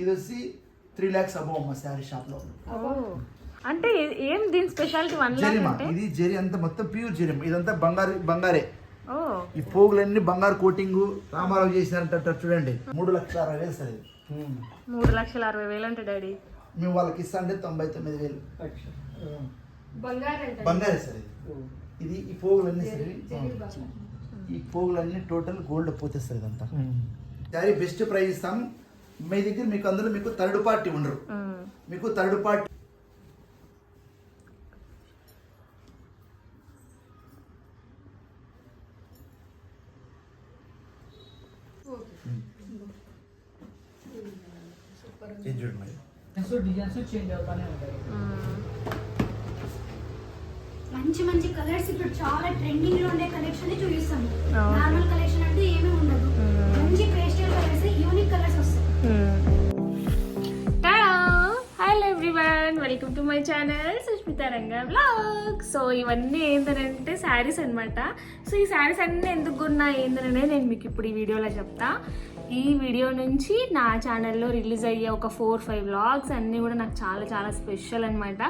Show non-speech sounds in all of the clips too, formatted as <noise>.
ఇది వచ్చి three lakhs above అమ్మ శారీ షాప్లో. అంటే ఏం దీని స్పెషాలిటీ వన్ జరిమా. అంటే? ఇది జరి అంతా మొత్తం ప్యూర్ జరిమ. ఇదంతా బంగారు బంగారే. ఓ. ఈ పోగులన్నీ బంగారు కోటింగ్ రామారావు చేసినారంట చూడండి. మూడు లక్షల అరవై వేలు సార్ ఇది. మూడు లక్షల అరవై వేలు అంటే డాడీ. మేము వాళ్ళకి ఇస్తా అంటే తొంభై తొమ్మిది వేలు. బంగారే సార్ ఇది. ఇది ఈ పోగులన్నీ సార్. ఈ పోగులన్నీ టోటల్ గోల్డ్ పోతే సార్ ఇదంతా. శారీ బెస్ట్ ప్రైస్ ఇస్తాం. మీ దగ్గర మీకు అందులో మీకు థర్డ్ పార్టీ ఉండరు. మీకు థర్డ్ పార్టీ. డిజైన్స్ చేంజ్ అవుతానే ఉంటాయి. మంచి మంచి కలర్స్ ఇప్పుడు చాలా ట్రెండింగ్లో ఉండే కలెక్షన్ చూపిస్తాం. Normal collection hello everyone welcome to my channel Sushmita Ranga blog so ఇవన్నీ ఏంటంటే శారీస్ అన్నమాట. సో ఈ శారీస్ అన్నీ ఎందుకు కొన్నా ఏంటనే నేను మీకు ఇప్పుడు ఈ వీడియోలో చెప్తా. ఈ వీడియో నుంచి నా ఛానల్లో రిలీజ్ అయ్యే ఒక ఫోర్ ఫైవ్ వ్లాగ్స్ అన్నీ కూడా నాకు చాలా చాలా స్పెషల్ అనమాట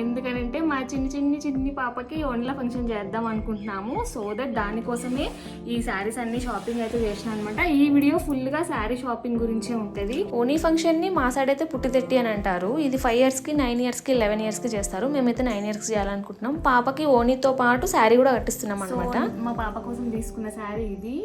ఎందుకనంటే మా చిన్ని చిన్ని చిన్ని పాపకి ఒండ్ల ఫంక్షన్ చేద్దాం అనుకుంటున్నాము. సో దట్ దానికోసమే ఈ శారీస్ అన్ని షాపింగ్ అయితే చేసిన అనమాట ఈ వీడియో ఫుల్గా శారీ షాపింగ్ గురించే ఉంటుంది. ఓనీ ఫంక్షన్ని మా సైడ్ అయితే పుట్టితెట్టి అని అంటారు. ఇది ఫైవ్ ఇయర్స్కి నైన్ ఇయర్స్కి లెవెన్ ఇయర్స్కి చేస్తారు. మేమైతే నైన్ ఇయర్స్కి చేయాలనుకుంటున్నాం. పాపకి ఓనీతో పాటు శారీ కూడా కట్టిస్తున్నాం అనమాట మా పాప కోసం తీసుకున్న శారీ ఇది.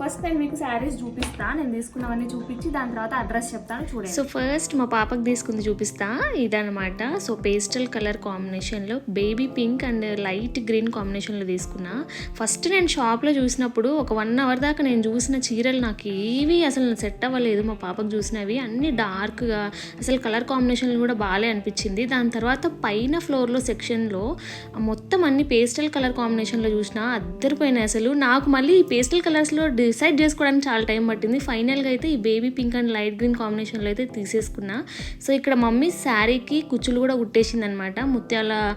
ఫస్ట్ నేను మీకు శారీస్ చూపిస్తా నేను తీసుకున్నవన్నీ చూపించి దాని తర్వాత అడ్రస్ చెప్తాను చూడండి. సో ఫస్ట్ మా పాపకి తీసుకుంది చూపిస్తా ఇదనమాట సో పేస్టల్ కలర్ కాంబినేషన్లో baby pink and light green కాంబినేషన్లో తీసుకున్నా. ఫస్ట్ నేను షాప్లో చూసినప్పుడు ఒక వన్ అవర్ దాకా నేను చూసిన చీరలు నాకు ఏవి అసలు సెట్ అవ్వలేదు మా పాపకు చూసినవి. అన్ని డార్క్గా అసలు కలర్ కాంబినేషన్లు కూడా బాగాలే అనిపించింది. దాని తర్వాత పైన ఫ్లోర్లో సెక్షన్లో మొత్తం అన్ని పేస్టల్ కలర్ కాంబినేషన్లో చూసిన అద్దరిపోయినాయి అసలు. నాకు మళ్ళీ ఈ పేస్టల్ కలర్స్లో డిసైడ్ చేసుకోవడానికి చాలా టైం పట్టింది. ఫైనల్గా అయితే ఈ baby pink and light green కాంబినేషన్లో అయితే తీసేసుకున్నా. సో ఇక్కడ మమ్మీ శారీకి కుచ్చులు కూడా కుట్టేసింది అనమాట ముత్యాల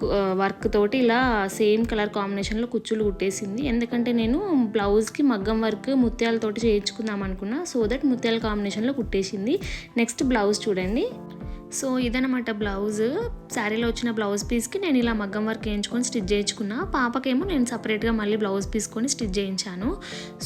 కు- వర్క్ తోటి ఇలా సేమ్ కలర్ కాంబినేషన్లో కుచ్చులు కుట్టేసింది. ఎందుకంటే నేను బ్లౌజ్కి మగ్గం వర్క్ ముత్యాలతోటి చేయించుకుందాం అనుకున్నా. సో దట్ ముత్యాల కాంబినేషన్లో కుట్టేసింది. నెక్స్ట్ బ్లౌజ్ చూడండి. సో ఇదనమాట బ్లౌజ్. శారీలో వచ్చిన బ్లౌజ్ పీస్కి నేను ఇలా మగ్గం వర్క్ వేయించుకొని స్టిచ్ చేయించుకున్నా. పాపకేమో నేను సపరేట్గా మళ్ళీ బ్లౌజ్ పీస్కొని స్టిచ్ చేయించాను.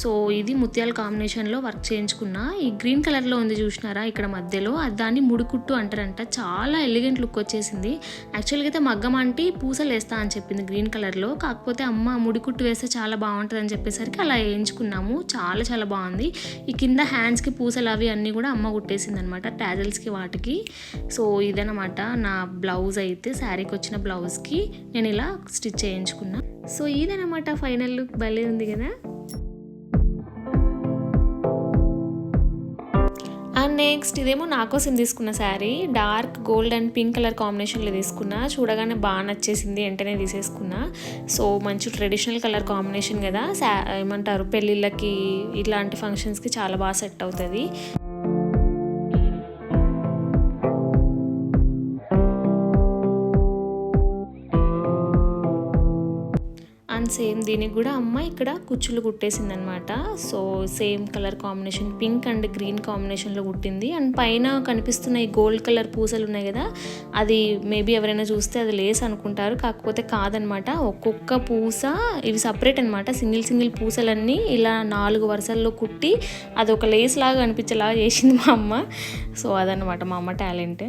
సో ఇది ముత్యాల కాంబినేషన్లో వర్క్ చేయించుకున్నా. ఈ గ్రీన్ కలర్లో ఉంది చూసినారా ఇక్కడ మధ్యలో? అది దాన్ని ముడికుట్టు అంటారంట. చాలా ఎలిగెంట్ లుక్ వచ్చేసింది. యాక్చువల్గా అయితే మగ్గం అంటే పూసలు వేస్తా అని చెప్పింది గ్రీన్ కలర్లో. కాకపోతే అమ్మ ముడికుట్టు వేస్తే చాలా బాగుంటుంది అని చెప్పేసరికి అలా వేయించుకున్నాము. చాలా చాలా బాగుంది. ఈ కింద హ్యాండ్స్కి పూసలు అవి అన్నీ కూడా అమ్మ కుట్టేసింది అనమాట ట్యాజల్స్కి వాటికి. సో ఇదనమాట నా బ్లౌజ్ అయితే శారీకి వచ్చిన బ్లౌజ్కి నేను ఇలా స్టిచ్ చేయించుకున్నా. సో ఇదనమాట ఫైనల్ లుక్ భలే ఉంది కదా? అండ్ నెక్స్ట్ ఇదేమో నా కోసం తీసుకున్న sari. Dark gold and pink colour కాంబినేషన్లో తీసుకున్నా. చూడగానే బాగా నచ్చేసింది వెంటనే తీసేసుకున్నా. సో మంచి ట్రెడిషనల్ కలర్ కాంబినేషన్ కదా. శా ఏమంటారు పెళ్ళిళ్ళకి ఇలాంటి ఫంక్షన్స్కి చాలా బాగా సెట్ అవుతుంది. సేమ్ దీనికి కూడా అమ్మ ఇక్కడ కుచ్చులు కుట్టేసింది అనమాట so same colour combination pink and green కాంబినేషన్లో కుట్టింది. అండ్ పైన కనిపిస్తున్న ఈ గోల్డ్ కలర్ పూసలు ఉన్నాయి కదా అది మేబీ ఎవరైనా చూస్తే అది లేస్ అనుకుంటారు. కాకపోతే కాదనమాట ఒక్కొక్క పూస ఇవి సపరేట్ అనమాట సింగిల్ సింగిల్ పూసలన్నీ ఇలా నాలుగు వరుసల్లో కుట్టి అది ఒక లేస్ లాగా అనిపించేలాగా చేసింది మా అమ్మ. సో అదనమాట మా అమ్మ talent.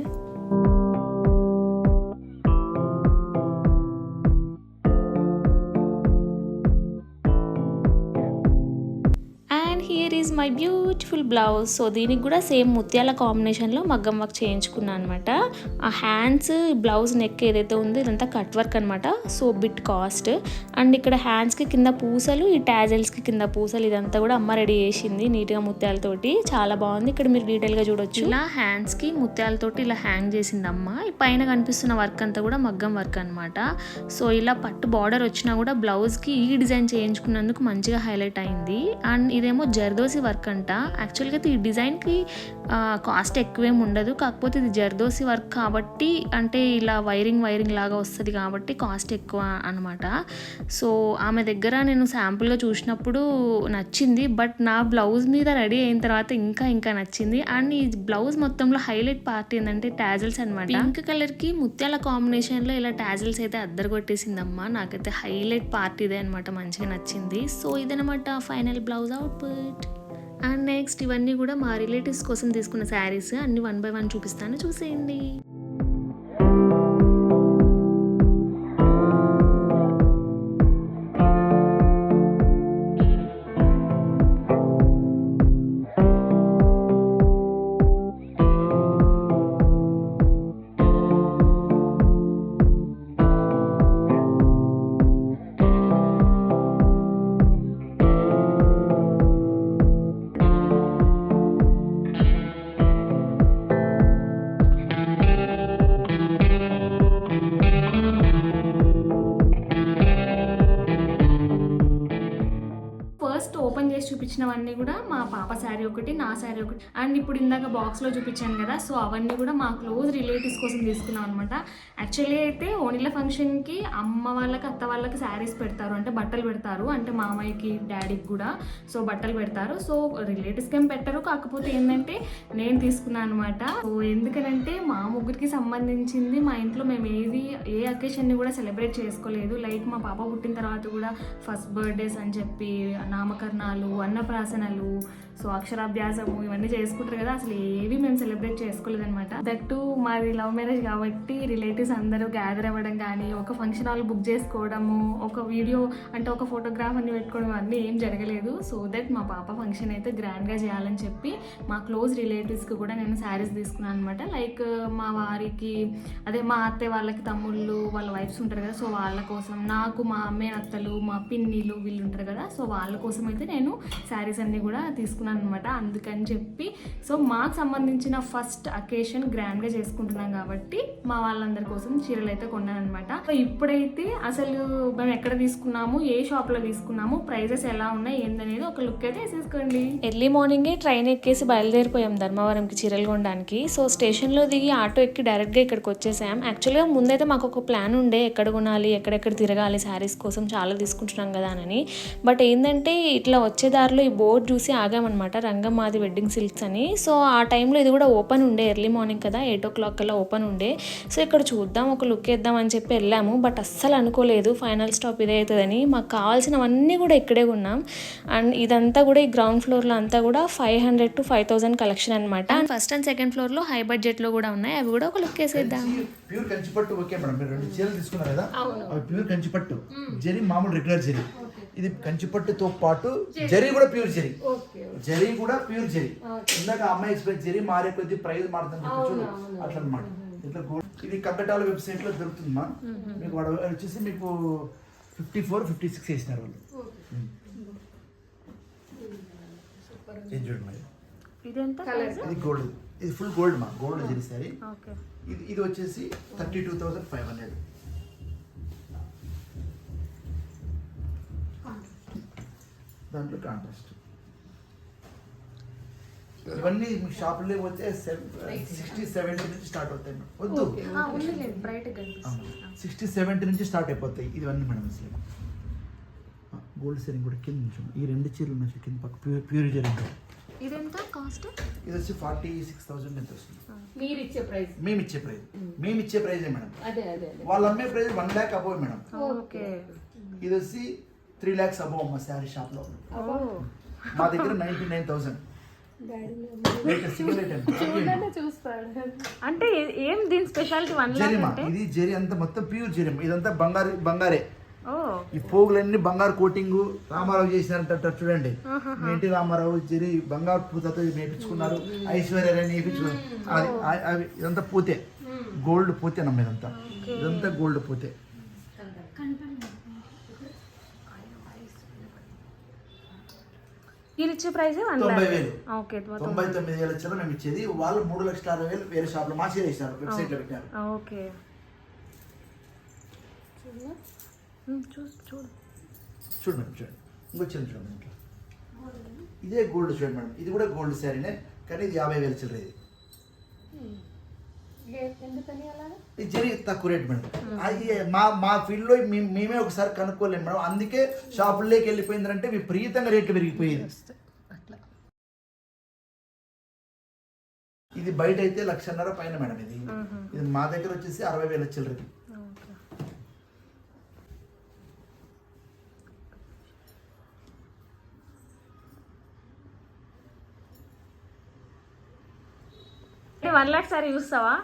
My beautiful blouse. So దీనికి కూడా సేమ్ ముత్యాల కాంబినేషన్లో మగ్గం వర్క్ చేయించుకున్నాను అనమాట ఆ హ్యాండ్స్ బ్లౌజ్ నెక్ ఏదైతే ఉందో ఇదంతా కట్ వర్క్ అనమాట సో బిట్ కాస్ట్. అండ్ ఇక్కడ హ్యాండ్స్కి కింద పూసలు ఈ టాజల్స్కి కింద పూసలు ఇదంతా కూడా అమ్మ రెడీ చేసింది నీట్గా ముత్యాలతోటి. చాలా బాగుంది. ఇక్కడ మీరు డీటెయిల్గా చూడొచ్చు. ఇలా హ్యాండ్స్కి ముత్యాలతోటి ఇలా హ్యాంగ్ చేసింది అమ్మ. ఈ పైన కనిపిస్తున్న వర్క్ అంతా కూడా మగ్గం వర్క్ అనమాట సో ఇలా పట్టు బార్డర్ వచ్చినా కూడా బ్లౌజ్కి ఈ డిజైన్ చేయించుకున్నందుకు మంచిగా హైలైట్ అయింది. అండ్ ఇదేమో జర్దోసి వర్క్ అంట. యాక్చువల్గా అయితే ఈ డిజైన్కి కాస్ట్ ఎక్కువేం ఉండదు. కాకపోతే ఇది జర్దోసి వర్క్ కాబట్టి అంటే ఇలా వైరింగ్ వైరింగ్ లాగా వస్తుంది కాబట్టి కాస్ట్ ఎక్కువ అనమాట సో ఆమె దగ్గర నేను శాంపుల్గా చూసినప్పుడు నచ్చింది. బట్ నా బ్లౌజ్ మీద రెడీ అయిన తర్వాత ఇంకా ఇంకా నచ్చింది. అండ్ ఈ బ్లౌజ్ మొత్తంలో హైలైట్ పార్ట్ ఏంటంటే టాజల్స్ అనమాట పింక్ కలర్కి ముత్యాల కాంబినేషన్లో ఇలా టాజల్స్ అయితే అద్దరు కొట్టేసిందమ్మా నాకైతే హైలైట్ పార్ట్ ఇదే అనమాట మంచిగా నచ్చింది. సో ఇదనమాట final blouse output and next ఇవన్నీ కూడా మా రిలేటివ్స్ కోసం తీసుకున్న శారీస్ అన్ని వన్ బై వన్ చూపిస్తాను. చూసేయండి. వచ్చినవన్నీ కూడా మా పాప శారీ ఒకటి నా శారీ ఒకటి. అండ్ ఇప్పుడు ఇందాక బాక్స్లో చూపించాను కదా సో అవన్నీ కూడా మా క్లోజ్ రిలేటివ్స్ కోసం తీసుకున్నాం అనమాట యాక్చువల్లీ అయితే ఓనిల ఫంక్షన్కి అమ్మ వాళ్ళకి అత్త వాళ్ళకి శారీస్ పెడతారు. అంటే బట్టలు పెడతారు. అంటే మామయ్యకి డాడీకి కూడా. సో బట్టలు పెడతారు. సో రిలేటివ్స్కి ఏం పెట్టరు. కాకపోతే ఏంటంటే నేను తీసుకున్నాను అనమాట సో ఎందుకనంటే మా ముగ్గురికి సంబంధించింది. మా ఇంట్లో మేము ఏది ఏ అకేషన్ని కూడా సెలబ్రేట్ చేసుకోలేదు. లైక్ మా పాప పుట్టిన తర్వాత కూడా ఫస్ట్ బర్త్డేస్ అని చెప్పి నామకరణాలు అన్నప్రాసనలు సో అక్షరాభ్యాసము ఇవన్నీ చేసుకుంటారు కదా అసలు ఏవి మేము సెలబ్రేట్ చేసుకోలేదనమాట దట్టు మాది లవ్ మ్యారేజ్ కాబట్టి రిలేటివ్స్ అందరూ గ్యాదర్ అవ్వడం కానీ ఒక ఫంక్షన్ హాల్ బుక్ చేసుకోవడము ఒక వీడియో అంటే ఒక ఫోటోగ్రాఫ్ అన్ని పెట్టుకోవడం అన్నీ ఏం జరగలేదు. సో దట్ మా పాప ఫంక్షన్ అయితే గ్రాండ్గా చేయాలని చెప్పి మా క్లోజ్ రిలేటివ్స్కి కూడా నేను శారీస్ తీసుకున్నాను అనమాట లైక్ మా వారికి అదే మా అత్తయ్య వాళ్ళకి తమ్ముళ్ళు వాళ్ళ వైఫ్స్ ఉంటారు కదా సో వాళ్ళ కోసం నాకు మా అమ్మే అత్తలు మా పిన్నిలు వీళ్ళు ఉంటారు కదా సో వాళ్ళ కోసం అయితే నేను శారీస్ అన్నీ కూడా తీసుకున్నాను. అనమాట అందుకని చెప్పి సో మాకు సంబంధించిన ఫస్ట్ అకేషన్ గ్రాండ్గా చేసుకుంటున్నాం కాబట్టి మా వాళ్ళందరి కోసం చీరలు అయితే కొన్నాను అనమాట సో ఇప్పుడైతే అసలు మేము ఎక్కడ తీసుకున్నాము ఏ షాప్లో తీసుకున్నాము ప్రైజెస్ ఎలా ఉన్నాయి ఏందనేది ఒక లుక్ అయితే వేసేసుకోండి. ఎర్లీ మార్నింగే ట్రైన్ ఎక్కేసి బయలుదేరిపోయాం ధర్మవరంకి చీరలు కొనడానికి. సో స్టేషన్లో దిగి ఆటో ఎక్కి డైరెక్ట్గా ఇక్కడికి వచ్చేసాం. యాక్చువల్గా ముందైతే మాకు ఒక ప్లాన్ ఉండే ఎక్కడ కొనాలి ఎక్కడెక్కడ తిరగాలి శారీస్ కోసం చాలా తీసుకుంటున్నాం కదా అని. బట్ ఏంటంటే ఇట్లా వచ్చే దారిలో ఈ బోర్డు చూసి ఆగామన్నమాట. రంగమాది వెడ్డింగ్ సిల్క్స్ అని. సో ఆ టైంలో ఇది కూడా ఓపెన్ ఉండే ఎర్లీ మార్నింగ్ కదా ఎయిట్ ఓ క్లాక్ కల్లా ఓపెన్ ఉండే. సో ఇక్కడ చూద్దాం ఒక లుక్ వేద్దాం అని చెప్పి వెళ్ళాము. బట్ అస్సలు అనుకోలేదు ఫైనల్ స్టాప్ ఇదే అవుతుందని. మాకు కావాల్సినవన్నీ కూడా ఇక్కడే ఉన్నాం. అండ్ ఇదంతా కూడా ఈ గ్రౌండ్ ఫ్లోర్లో అంతా కూడా five hundred to five thousand collection అనమాట. అండ్ ఫస్ట్ అండ్ సెకండ్ ఫ్లోర్లో హై బడ్జెట్లో కూడా ఉన్నాయి. అవి కూడా ఒక లుక్ వేసేద్దాం. ప్యూర్ కంచిపట్టు ఓకే మేడం. మీరు రెండు చీరలు తీసుకున్నారు కదా? అవి ప్యూర్ కంచిపట్టు జరీ మామూలు రెగ్యులర్ జరీ. ఇది కంచిపట్టుతో పాటు జరీ కూడా ప్యూర్ జరీ జరీ కూడా ప్యూర్ జరీ ఇందాక అమ్మాయి ఎక్స్ప్రెస్ జరీ మారే కొద్ది ప్రైస్ మారుతుంది చూడు. అట్లా అనమాట ఇట్లా ఇది కంపెటాల వెబ్సైట్లో దొరుకుతుందమ్మా మీకు వచ్చేసి మీకు ఫిఫ్టీ ఫోర్ ఫిఫ్టీ సిక్స్ వేసినారు వాళ్ళు. చూడండి మరి. ఇది గోల్డ్. ఇది ఫుల్ గోల్డ్ మా. Gold zari sari okay. ఇది ఇది వచ్చేసి thirty two thousand five hundred. దాంట్లో కాంట్రాస్ట్ ఇవన్నీ మీకు షాపులో పోతే సిక్స్టీ సెవెంటీ నుంచి స్టార్ట్ అవుతాయి. వద్దు. సిక్స్టీ సెవెంటీ నుంచి స్టార్ట్ అయిపోతాయి. ఇవన్నీ మేడం అసలు. గోల్డ్ సెరింగ్ కూడా కింద నుంచి ఈ రెండు చీరలు ఉన్నాయి కింద పక్క. ప్యూర్ ప్యూర్ జరింగ్ ఇదెంత కాస్ట్ ఇది వచ్చి ఫార్టీ సిక్స్ థౌసండ్ ఎంత వస్తుంది? మీరు ఇచ్చే ప్రైస్ మేము ఇచ్చే ప్రైస్ మేము ఇచ్చే ప్రైజే మేడం. అదే అదే అదే. వాళ్ళు అమ్మే price one lakh above madam. Okay. ఇది వచ్చి త్రీ ల్యాక్స్ అబోవ్ మా శారీ షాప్లో మా దగ్గర నైన్టీ నైన్ థౌసండ్ అంటే ఏ- ఏం దీని స్పెషాలిటీ వన్ లాక్ జరిమా అంటే? ఇది జరి అంతా మొత్తం ప్యూర్ జరిమా ఇదంతా బంగారు బంగారే. ఓ. ఈ పోగులన్నీ బంగారు కోటింగ్ రామారావు చేసినారంట చూడండి. ఎన్టీ రామారావు జరి బంగారు పూతతో నేర్పించుకున్నారు ఐశ్వర్య రాయ్ నేర్పించుకున్నారు అది ఇదంతా పూతే. గోల్డ్ పూతే నమ్మ ఇదంతా. ఇదంతా గోల్డ్ పూతే. మీరు ఇచ్చే ప్రైస్ వన్ తొంభై వేలు. ఓకే తొంభై తొమ్మిది వేల చిల్లర మేము ఇచ్చేది. వాళ్ళు మూడు లక్షల అరవై వేలు వేరే షాప్లో మా చీర ఇస్తారు వెబ్సైట్లో పెట్టారు. ఓకే. చూడు. చూడు మేడం చూడండి ఇంకో చీర చూడండి ఇట్లా. ఇదే గోల్డ్ చూడండి మేడం. ఇది కూడా గోల్డ్ శారీనే కానీ ఇది యాభై వేల చిల్లర ఇది. ఎందుకని అలాగా? ఇది జరి తక్కువ రేట్ మేడం. అది మా మా ఫీల్డ్లో మేము మేమే ఒకసారి కనుక్కోలేము మేడం. అందుకే షాపుల్లోకి వెళ్ళిపోయిందంటే విపరీతంగా రేట్లు పెరిగిపోయేది. ఇది బయట అయితే లక్షన్నర పైన మేడం ఇది. ఇది మా దగ్గర వచ్చేసి అరవై వేల చిల్లరది. వన్ లాక్ సారీ చూస్తావా?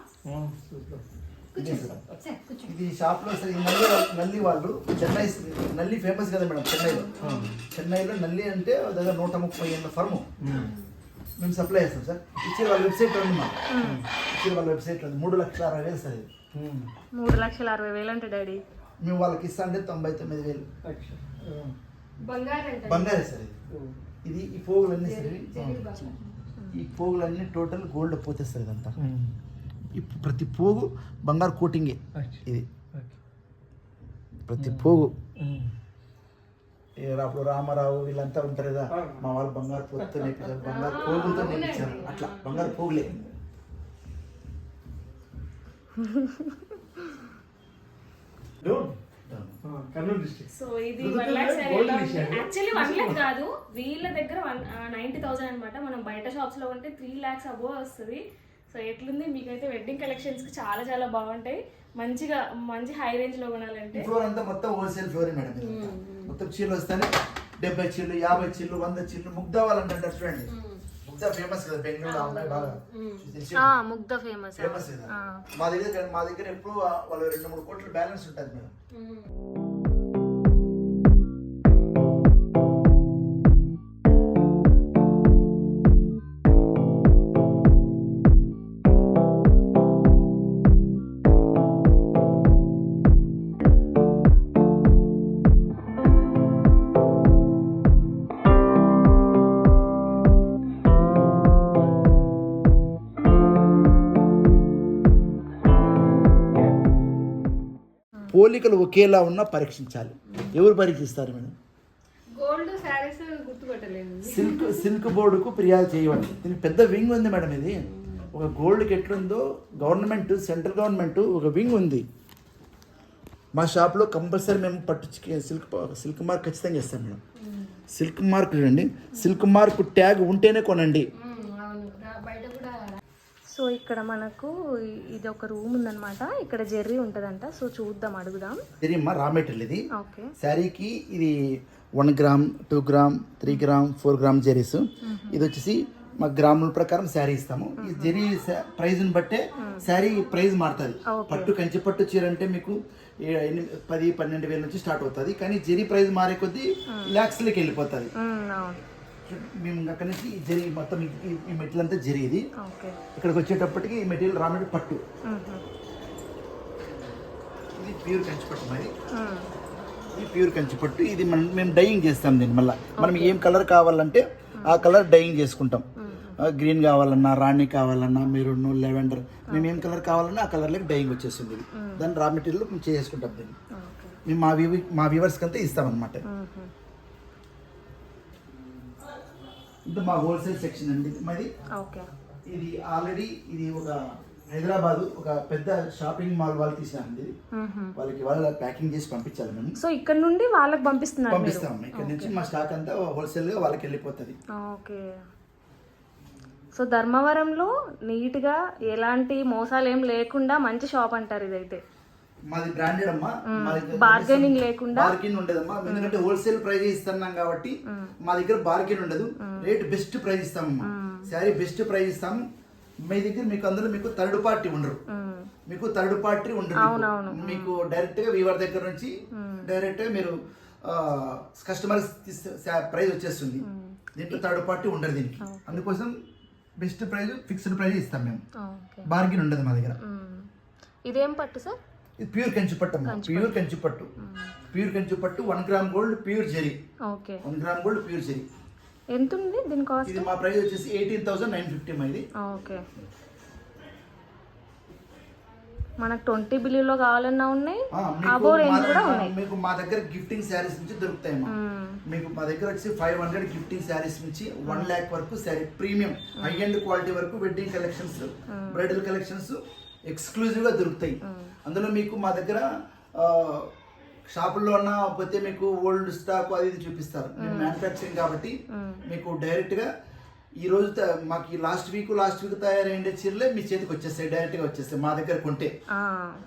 ఇది షాప్లో నల్లి వాళ్ళు- నల్లి వాళ్ళు చెన్నై నల్లి ఫేమస్ కదా మేడం చెన్నైలో. చెన్నైలో నల్లి అంటే దగ్గర నూట ముప్పై ఏళ్ళ ఫర్ము. మేము సప్లై చేస్తాం సార్. ఇచ్చే వాళ్ళ వెబ్సైట్ ఉంది మాకు. ఇచ్చే వాళ్ళ వెబ్సైట్ ఉంది. మూడు లక్షల అరవై వేలు సార్ ఇది. మూడు లక్షల అరవై వేలు అంటే డాడీ. మేము వాళ్ళకి ఇస్తా అంటే తొంభై తొమ్మిది వేలు. బంగారం అంటే. బంగారే సార్ ఇది. ఇది ఈ పోగులన్నీ సార్. ఈ పోగులన్నీ టోటల్ గోల్డ్ పోతే సార్ ఇదంతా ఈ ప్రతి పోగు బంగారు కోటింగే ఇది. ప్రతి పోగు. ఏ అప్పుడు రామారావు వీళ్ళంతా ఉంటారు కదా మా వాళ్ళు బంగారు పోతుతో నేర్పించారు బంగారు పోగులతో నేర్పించారు అట్లా బంగారు పోగులే. <laughs> కర్నూలు డిస్ట్రిక్ట్ సో ఇది one lakh actually one lakh కాదు వీళ్ళ దగ్గర వన్ నైన్టీ థౌసండ్ అనమాట మనం బయట షాప్స్లో ఉంటే త్రీ లాక్స్ అబో వస్తుంది. సో ఎట్లుంది? మీకైతే వెడ్డింగ్ కలెక్షన్స్కి చాలా చాలా బాగుంటాయి. మంచిగా మంచి హై రేంజ్లో కొనాలంటే. ఫ్లోర్ అంతా మొత్తం హోల్సేల్ ఫ్లోర్ మేడం. మొత్తం చీరలు వస్తానే డెబ్బై చీరలు యాభై చీరలు వంద చీరలు. ముగ్ధ వాళ్ళంటే చూడండి. ముగ్ధ ఫేమస్ కదా బెంగళూరు ఆ అమ్మాయి బాగా తెలిసి ఆ, ముగ్ధ ఫేమస్ ఫేమస్ కదా. మా దగ్గర మా దగ్గర ఎప్పుడు వాళ్ళ రెండు మూడు కోట్ల బ్యాలెన్స్ ఉంటుంది మేడం. పోలికలు ఒకేలా ఉన్నా పరీక్షించాలి. ఎవరు పరీక్షిస్తారు మేడం? సిల్క్ సిల్క్ బోర్డుకు ఫిర్యాదు చేయవచ్చు దీనికి పెద్ద వింగ్ ఉంది మేడం ఇది. ఒక గోల్డ్కి ఎట్లుందో గవర్నమెంట్ సెంట్రల్ గవర్నమెంట్ ఒక వింగ్ ఉంది. మా షాప్లో కంపల్సరీ మేము పట్టు సిల్క్ సిల్క్ మార్క్ ఖచ్చితంగా ఇస్తాం మేడం. సిల్క్ మార్క్ చూడండి. సిల్క్ మార్క్ ట్యాగ్ ఉంటేనే కొనండి. సో ఇక్కడ మనకు ఇది ఒక రూమ్ ఉందన్నమాట. ఇక్కడ జెర్రీ ఉంటదంట. సో చూద్దాం అడుగుదాం. తెలియమ్మా రా మెటీరియల్ ఇది. ఓకే. శారీకి ఇది one gram two gram three gram four gram zaris ఇది వచ్చేసి మా గ్రాముల ప్రకారం శారీ ఇస్తాము. ఈ జెరీ ప్రైజ్ని బట్టే శారీ ప్రైజ్ మారుతుంది. పట్టు కంచి పట్టు చీర అంటే మీకు పది పన్నెండు వేల నుంచి స్టార్ట్ అవుతుంది. కానీ జెరీ ప్రైజ్ మారే కొద్దీ ల్యాక్స్లోకి వెళ్ళిపోతుంది. మేము అక్కడి నుంచి ఈ జెరీ మొత్తం ఈ- మెటీరియల్ అంతా జెరీ ఇది ఓకే. ఇక్కడికి వచ్చేటప్పటికి ఈ మెటీరియల్ రా మెటీరియల్ పట్టు ఇది ప్యూర్ కంచి పట్టు మరి ఇది ప్యూర్ కంచి పట్టు ఇది మనం మేము డైయింగ్ చేస్తాం దీన్ని మళ్ళీ. మనం ఏం కలర్ కావాలంటే ఆ కలర్ డైయింగ్ చేసుకుంటాం. గ్రీన్ కావాలన్నా రాణి కావాలన్నా మెరూన్ లెవెండర్. మేము ఏం కలర్ కావాలన్నా ఆ కలర్లోకి డైయింగ్ వచ్చేస్తుంది దాన్ని రా మెటీరియల్ మేము చేసుకుంటాం దీన్ని. మేము మా వ్యూవి మా వ్యూవర్స్కి అంతా ఇస్తామన్నమాట. ఇది మా హోల్సేల్ సెక్షన్ అండి. మాది ఓకే. ఇది ఆల్రెడీ ఇది ఒక హైదరాబాద్ ఒక పెద్ద షాపింగ్ మాల్ వాళ్ళు తీసినామండి ఇది వాళ్ళకి వాళ్ళ ప్యాకింగ్ చేసి పంపించాలి మేము సో ఇక్కడ నుండి వాళ్ళకి పంపిస్తున్నారు పంపిస్తాం. ఇక్కడ నుంచి మా స్టాక్ అంతా హోల్సేల్గా వాళ్ళకి వెళ్ళిపోతుంది. ఓకే. సో ధర్మవరంలో నీట్గా ఎలాంటి మోసాలు ఏం లేకుండా మంచి షాప్ అంటారు ఇదైతే. మాది బ్రాండెడ్ అమ్మా. Bargaining లేకుండా? బార్గెన్ ఉండదమ్మా. ఎందుకంటే హోల్సేల్ ప్రైస్ ఇస్తున్నాం కాబట్టి మా దగ్గర బార్గెన్ ఉండదు. రేట్ బెస్ట్ ప్రైస్ ఇస్తామమ్మా. శారీ బెస్ట్ ప్రైస్ ఇస్తాము మీ దగ్గర మీకు అందులో మీకు థర్డ్ పార్టీ ఉండరు. మీకు థర్డ్ పార్టీ ఉండదు. మీకు. డైరెక్ట్గా వీవర్ దగ్గర నుంచి డైరెక్ట్గా మీరు కస్టమర్ ప్రైస్ వచ్చేస్తుంది. దీంట్లో థర్డ్ పార్టీ ఉండదు దీనికి. అందుకోసం బెస్ట్ ప్రైస్ ఫిక్స్డ్ ప్రైస్ ఇస్తాం మేము. బార్గెన్ ఉండదు మా దగ్గర. ఇదేం పట్టు సార్? ఇది ప్యూర్ కంచి పట్టు అమ్మా. ప్యూర్ కంచి పట్టు. ప్యూర్ కంచి పట్టు one gram gold pure zari okay. One gram gold pure zari ఎంత ఉంది దీని కాస్ట్ ఇది మా ప్రైస్ వచ్చేసి ఎయిటీన్ థౌసండ్ నైన్ ఫిఫ్టీ ఇది. ఓకే. మనకు ట్వంటీ బిలీలో కావాలన్నా ఉన్నాయి అబో రేంజ్ మా- కూడా మా- ఉన్నాయి. మీకు మా దగ్గర గిఫ్టింగ్ శారీస్ నుంచి దొరుకుతాయి. మీకు మా దగ్గర వచ్చి ఫైవ్ హండ్రెడ్ గిఫ్టింగ్ శారీస్ నుంచి వన్ ల్యాక్ వరకు sari premium high and quality వరకు వెడ్డింగ్ కలెక్షన్స్ బ్రైడల్ కలెక్షన్స్ ఎక్స్క్లూజివ్గా దొరుకుతాయి. అందులో మీకు మా దగ్గర షాపుల్లో ఉన్న పోతే మీకు ఓల్డ్ స్టాక్ అది ఇది చూపిస్తారు. మేము మ్యానుఫ్యాక్చరింగ్ కాబట్టి మీకు డైరెక్ట్గా ఈ రోజు మాకు ఈ లాస్ట్ వీక్ లాస్ట్ వీక్ తయారైన చీరలే మీ చేతికి వచ్చేస్తాయి డైరెక్ట్గా వచ్చేస్తాయి మా దగ్గర కొంటే.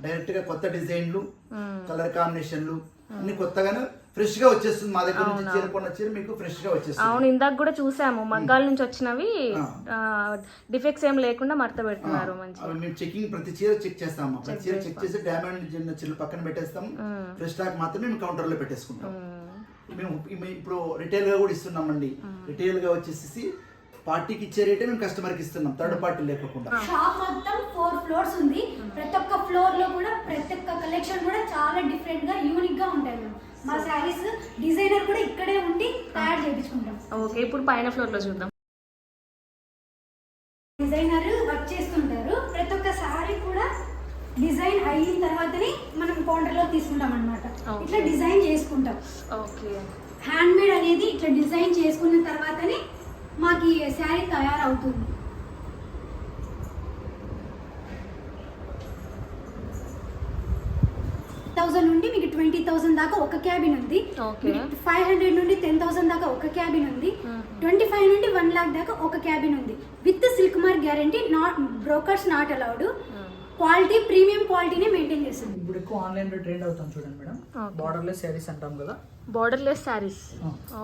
డైరెక్ట్గా కొత్త డిజైన్లు. కలర్ కాంబినేషన్లు అన్ని కొత్తగానే ఫ్రెష్గా వచ్చేస్తుంది మా దగ్గర నుంచి చీర కొన్న చీర మీకు ఫ్రెష్గా వచ్చేస్తుంది. అవును ఇందాక కూడా చూసాము. మగ్గాల నుంచి వచ్చినవి డిఫెక్ట్స్ ఏం లేకుండా మడత పెడుతున్నారు మంచి మేము చెకింగ్ ప్రతి చీర చెక్ చేస్తాము. ప్రతి చీర చెక్ చేసి డ్యామేజ్ చిన్న చీరలు పక్కన పెట్టేస్తాము. ఫ్రెష్ స్టాక్ మాత్రమే మేము కౌంటర్లో పెట్టేసుకుంటాం మేము ఇప్పు- ఇప్పుడు రిటైల్గా కూడా ఇస్తున్నామండి. రిటైల్గా వచ్చేసి పార్టీకి ఇచ్చే రేటే మేము కస్టమర్కి ఇస్తున్నాం. థర్డ్ పార్టీ లేకుండా షాప్ మొత్తం ఫోర్ ఫ్లోర్స్ ఉంది. ప్రతి ఒక్క ఫ్లోర్లో కూడా ప్రతి ఒక్క కలెక్షన్ కూడా చాలా డిఫరెంట్గా యూనిక్గా ఉంటాయి. మా శారీస్ డిజైనర్ కూడా ఇక్కడే ఉండి తయారు చేయించుకుంటాం. ఓకే ఇప్పుడు పైన ఫ్లోర్లో చూద్దాం. డిజైనర్ వర్క్ చేస్తుంటారు. ప్రతి ఒక్క శారీ కూడా డిజైన్ అయిన తర్వాతనే మనం కౌంటర్లో తీసుకుంటాం అనమాట. ఇట్లా డిజైన్ చేసుకుంటాం. ఓకే. హ్యాండ్ మేడ్ అనేది ఇట్లా డిజైన్ చేసుకున్న తర్వాతనే మాకు ఈ శారీ తయారవుతుంది థౌసండ్ నుండి మీకు ట్వంటీ థౌసండ్ దాకా ఒక క్యాబిన్ ఉంది. ఫైవ్ హండ్రెడ్ నుండి టెన్ థౌసండ్ దాకా ఒక క్యాబిన్ ఉంది. ట్వంటీ ఫైవ్ నుండి వన్ లాక్ దాకా ఒక క్యాబిన్ ఉంది. With silk mark guarantee not brokers not allowed quality premium క్వాలిటీని మెయింటైన్ చేస్తుంది. ఇప్పుడు ఎక్కువ ఆన్లైన్లో ట్రెండ్ అవుతాం చూడండి మేడం. బార్డర్లెస్ శారీస్ అంటాం కదా. బార్డర్ లెస్ శారీస్ ఆ. ఓ.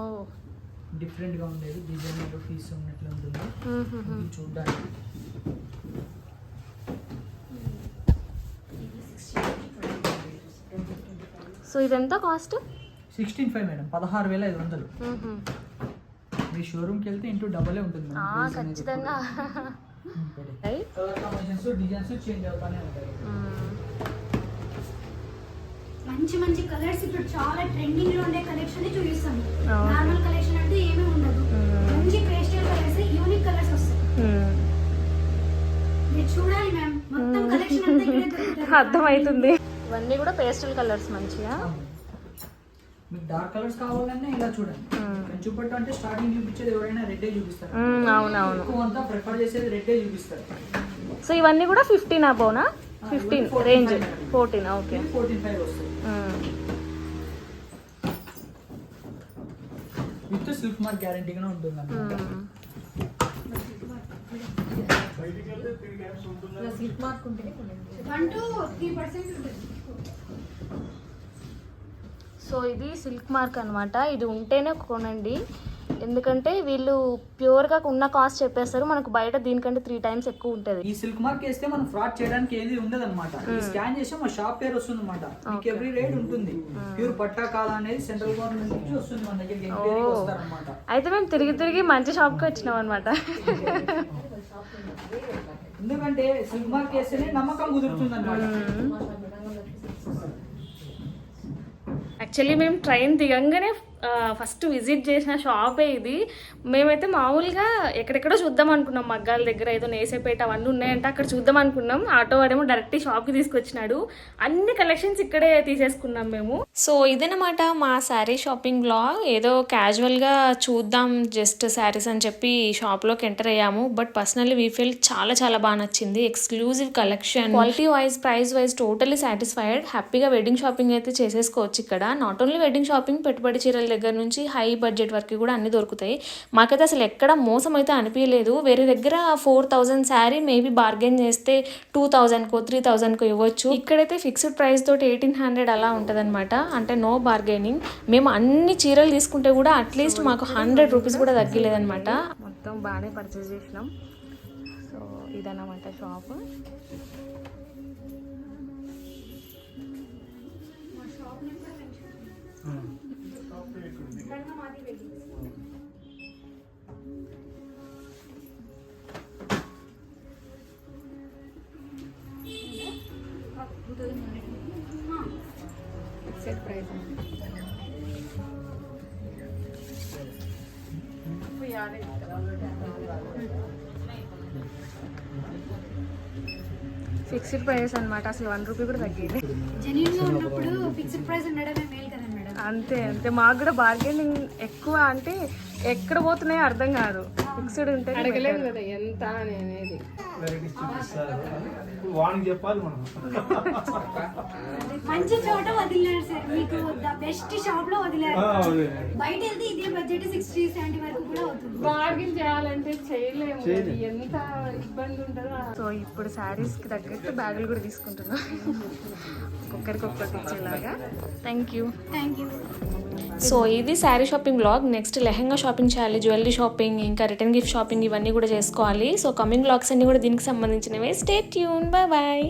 డిఫరెంట్గా ఉండేది. డిజైన్ పీస్ ఉన్నట్లు ఉంటుంది. ఇది చూడడానికి. సో ఇదెంత కాస్ట్? సిక్స్టీన్ ఫైవ్ మేడం పదహారు వేల ఐదు వందలు. మీ షోరూమ్కి వెళ్తే ఇంటూ డబలే ఉంటుంది ఖచ్చితంగా. డిజైన్స్ చేంజ్ అవుతానే ఉంటాయి. మంచి మంచి కలర్స్ ఇప్పుడు చాలా ట్రెండింగ్లో ఉండే కలెక్షన్ చూపిస్తాం. నార్మల్ కలెక్షన్ అంటే ఏమీ ఉండదు. మంచి పేస్టల్ కలర్స్ యూనిక్ కలర్స్ వస్తాయి. మీరు చూడాలి మ్యామ్ మొత్తం కలెక్షన్ అంతా <laughs> అర్థమవుతుంది. ఇవన్నీ కూడా పేస్టల్ కలర్స్ మంచిగా. మీకు డార్క్ కలర్స్ కావాలన్నా ఇలా చూడండి. కంచు పట్టు అంటే స్టార్టింగ్ చూపించేది ఎవరైనా రెడ్డే చూపిస్తారు. అవునవును. అంతా ప్రిఫర్ చేసేది రెడ్డే చూపిస్తారు. సో ఇవన్నీ కూడా ఫిఫ్టీన్ అబోనా ఫిఫ్టీన్ ఇవన్నీ 14 రేంజ్. ఫోర్టీన్ ఓకే ఫోర్టీన్ ఫైవ్ వస్తుంది విత్ సిల్క్ మార్క్ గ్యారంటీగానే ఉంటుంది? అన్నమాట వన్ టు త్రీ పర్సెంట్ ఉంటుంది. సో ఇది సిల్క్ మార్క్ అనమాట ఇది ఉంటేనే కొనండి. ఎందుకంటే వీళ్ళు ప్యూర్గా ఉన్న కాస్ట్ చెప్పేస్తారు. మనకు బయట దీనికంటే త్రీ టైమ్స్ ఎక్కువ ఉంటుంది. ఈ సిల్క్ మార్క్ వేస్తే మనం ఫ్రాడ్ చేయడానికి ఏది ఉండదు అనమాట స్కాన్ చేస్తే మా షాప్ పేరు వస్తుంది అనమాట మీకు ఎవ్రీ రేట్ ఉంటుంది. ప్యూర్ పట్టా కాదా అనేది సెంట్రల్ గవర్నమెంట్ నుంచి వస్తుంది మన ఎంక్వైరీ వస్తారనమాట అయితే మేము తిరిగి తిరిగి మంచి షాప్కి వచ్చినాం అనమాట <laughs> ఎందుకంటే సిల్క్ మార్క్ వేస్తేనే నమ్మకం కుదురుతుంది అనమాట యాక్చువల్లీ మేము ట్రైన్ దిగంగానే ఫస్ట్ విజిట్ చేసిన షాపే ఇది. మేమైతే మామూలుగా ఎక్కడెక్కడో చూద్దాం అనుకున్నాం. మగ్గాల దగ్గర ఏదో నేసేపేట అవన్నీ ఉన్నాయంటే. అక్కడ చూద్దాం అనుకున్నాం. ఆటో వాడేమో డైరెక్ట్ షాప్కి తీసుకొచ్చినాడు. అన్ని కలెక్షన్స్ ఇక్కడే తీసేసుకున్నాం మేము. సో ఇదనమాట మా శారీ షాపింగ్ బ్లాగ్ ఏదో క్యాజువల్గా చూద్దాం జస్ట్ శారీస్ అని చెప్పి షాప్లోకి ఎంటర్ అయ్యాము. బట్ పర్సనల్లీ వీ ఫీల్ చాలా చాలా బాగా నచ్చింది. Exclusive collection quality wise price wise totally satisfied హ్యాపీగా వెడ్డింగ్ షాపింగ్ అయితే చేసేసుకోవచ్చు ఇక్కడ. నాట్ ఓన్లీ వెడ్డింగ్ షాపింగ్ పెట్టుబడి చీరల దగ్గర నుంచి హై బడ్జెట్ వరకు కూడా అన్ని దొరుకుతాయి. మాకైతే అసలు ఎక్కడ మోసం అయితే అనిపించలేదు వేరే దగ్గర four thousand sari maybe bargain చేస్తే టూ థౌజండ్కో త్రీ థౌజండ్కో ఇవ్వచ్చు. ఇక్కడైతే ఫిక్స్డ్ ప్రైస్ తోటి ఎయిటీన్ హండ్రెడ్ అలా ఉంటుందన్నమాట. అంటే నో బార్గెనింగ్. మేము అన్ని చీరలు తీసుకుంటే కూడా అట్లీస్ట్ మాకు హండ్రెడ్ రూపీస్ కూడా తగ్గలేదన్నమాట. మొత్తం బాగానే పర్చేస్ చేసినాం. సో ఇదన్నమాట షాప్. गंगा मारी बेटी ఫిక్స్డ్ ప్రైస్ అనమాట అసలు వన్ రూపీ కూడా తగ్గింది జెన్యున్ గా ఉన్నప్పుడు ఫిక్స్డ్ ప్రైస్ ఉండడమే అంతే అంతే. మాకు కూడా బార్గెనింగ్ ఎక్కువ అంటే ఎక్కడ పోతున్నాయో అర్థం కాదు. ఫిక్స్డ్ ఉంటే అడగలేము కదా ఎంత అని అనేది. వెరైటీస్ చూపిస్తారు. ఇప్పుడు వానికి చెప్పాలి మనం. మంచి చోట వదిలినారు సార్. మీకు బెస్ట్ షాప్లో వదిలారు. బయట వెళ్తే ఇదే బడ్జెట్ సిక్స్టీ సెవెంటీ వరకు కూడా అవుతుంది. బార్గెన్ చేయాలంటే చేయలేము ఎంత ఇబ్బంది ఉంటుందో. సో ఇప్పుడు శారీస్కి తగ్గట్టు బ్యాగులు కూడా తీసుకుంటున్నాం. ఒక్కొక్కరికి ఒక్కటి ఇచ్చేలాగా. Thank you thank you so ఇది sari shopping blog. Next lehenga shopping చేయాలి జ్యువెలరీ షాపింగ్ ఇంకా రిటర్న్ గిఫ్ట్ షాపింగ్ ఇవన్నీ కూడా చేసుకోవాలి. సో కమింగ్ బ్లాగ్స్ అన్ని కూడా దీనికి సంబంధించినవి. Stay tune bye bye